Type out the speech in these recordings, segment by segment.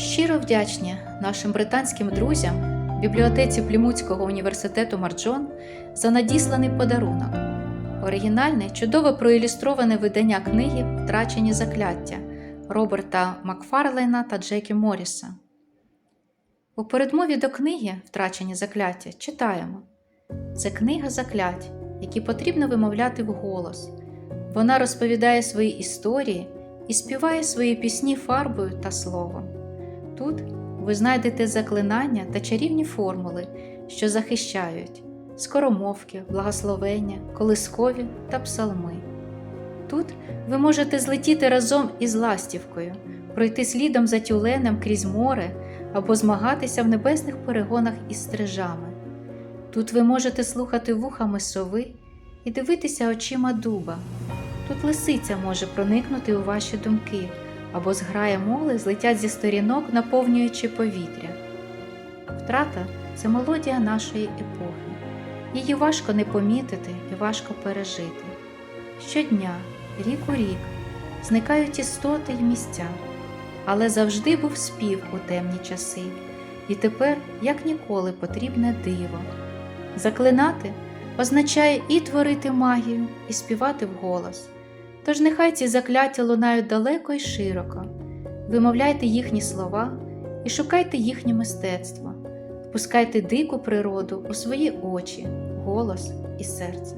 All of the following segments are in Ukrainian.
Щиро вдячні нашим британським друзям, бібліотеці Плімутського університету Марджон за надісланий подарунок. Оригінальне, чудово проілюстроване видання книги Втрачені закляття Роберта Макфарлейна та Джекі Морріса. У передмові до книги Втрачені закляття читаємо: це книга заклять, які потрібно вимовляти вголос. Вона розповідає свої історії і співає свої пісні фарбою та словом. Тут ви знайдете заклинання та чарівні формули, що захищають скоромовки, благословення, колискові та псалми. Тут ви можете злетіти разом із ластівкою, пройти слідом за тюленем крізь море або змагатися в небесних перегонах із стрижами. Тут ви можете слухати вухами сови і дивитися очима дуба. Тут лисиця може проникнути у ваші думки, або зграє моли злетять зі сторінок, наповнюючи повітря. Втрата це мелодія нашої епохи. Її важко не помітити і важко пережити. Щодня, рік у рік, зникають істоти й місця, але завжди був спів у темні часи, і тепер, як ніколи, потрібне диво. Заклинати означає і творити магію, і співати вголос. Тож нехай ці закляття лунають далеко й широко, вимовляйте їхні слова і шукайте їхнє мистецтво, впускайте дику природу у свої очі, голос і серце.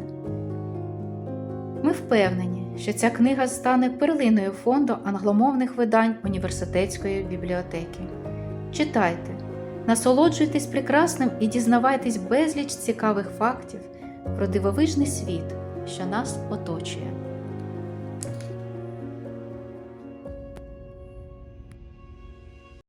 Ми впевнені, що ця книга стане перлиною фонду англомовних видань університетської бібліотеки. Читайте, насолоджуйтесь прекрасним і дізнавайтесь безліч цікавих фактів про дивовижний світ, що нас оточує.